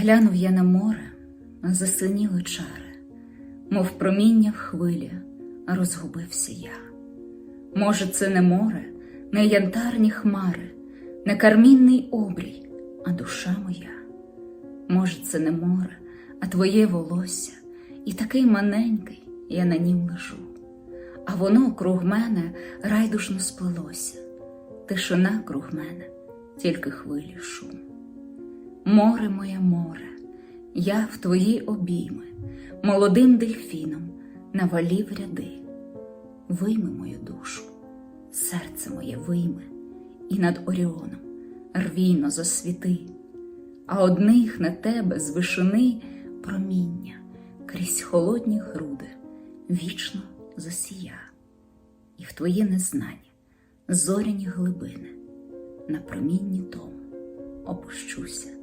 Глянув я на море, засиніли чари, мов проміння в хвилі, розгубився я. Може, це не море, не янтарні хмари, не кармінний обрій, а душа моя. Може, це не море, а твоє волосся, і такий маненький я на нім лежу, а воно круг мене райдужно сплелося, тишина круг мене, тільки хвилі шум. Море моє море, я в твої обійми, молодим дельфіном навалів ряди. Вийми мою душу, серце моє вийми, і над Оріоном рвійно засвіти, а одних на тебе з вишини проміння крізь холодні груди вічно засія, і в твоє незнання зоряні глибини на промінні тому опущуся